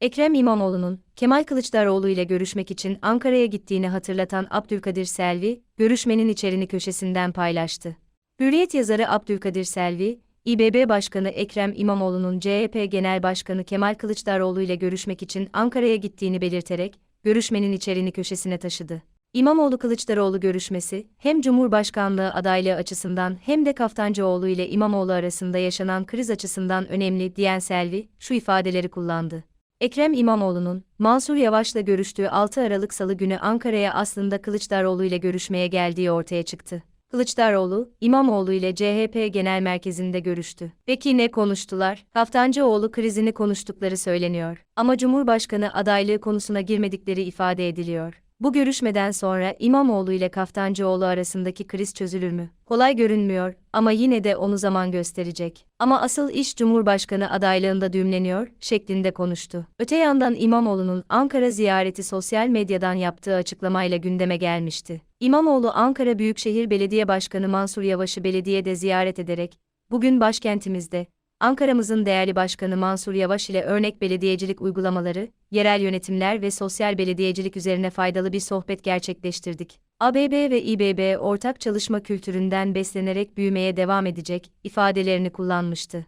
Ekrem İmamoğlu'nun Kemal Kılıçdaroğlu ile görüşmek için Ankara'ya gittiğini hatırlatan Abdülkadir Selvi, görüşmenin içeriğini köşesinden paylaştı. Hürriyet yazarı Abdülkadir Selvi, İBB Başkanı Ekrem İmamoğlu'nun CHP Genel Başkanı Kemal Kılıçdaroğlu ile görüşmek için Ankara'ya gittiğini belirterek, görüşmenin içeriğini köşesine taşıdı. İmamoğlu Kılıçdaroğlu görüşmesi, hem Cumhurbaşkanlığı adaylığı açısından hem de Kaftancıoğlu ile İmamoğlu arasında yaşanan kriz açısından önemli diyen Selvi, şu ifadeleri kullandı. Ekrem İmamoğlu'nun, Mansur Yavaş'la görüştüğü 6 Aralık Salı günü Ankara'ya aslında Kılıçdaroğlu ile görüşmeye geldiği ortaya çıktı. Kılıçdaroğlu, İmamoğlu ile CHP Genel Merkezi'nde görüştü. Peki ne konuştular? Kaftancıoğlu krizini konuştukları söyleniyor. Ama Cumhurbaşkanı adaylığı konusuna girmedikleri ifade ediliyor. Bu görüşmeden sonra İmamoğlu ile Kaftancıoğlu arasındaki kriz çözülür mü? Kolay görünmüyor ama yine de onu zaman gösterecek. Ama asıl iş Cumhurbaşkanı adaylığında düğümleniyor şeklinde konuştu. Öte yandan İmamoğlu'nun Ankara ziyareti sosyal medyadan yaptığı açıklamayla gündeme gelmişti. İmamoğlu Ankara Büyükşehir Belediye Başkanı Mansur Yavaş'ı belediyede ziyaret ederek, bugün başkentimizde, Ankara'mızın değerli başkanı Mansur Yavaş ile örnek belediyecilik uygulamaları, yerel yönetimler ve sosyal belediyecilik üzerine faydalı bir sohbet gerçekleştirdik. ABB ve İBB ortak çalışma kültüründen beslenerek büyümeye devam edecek ifadelerini kullanmıştı.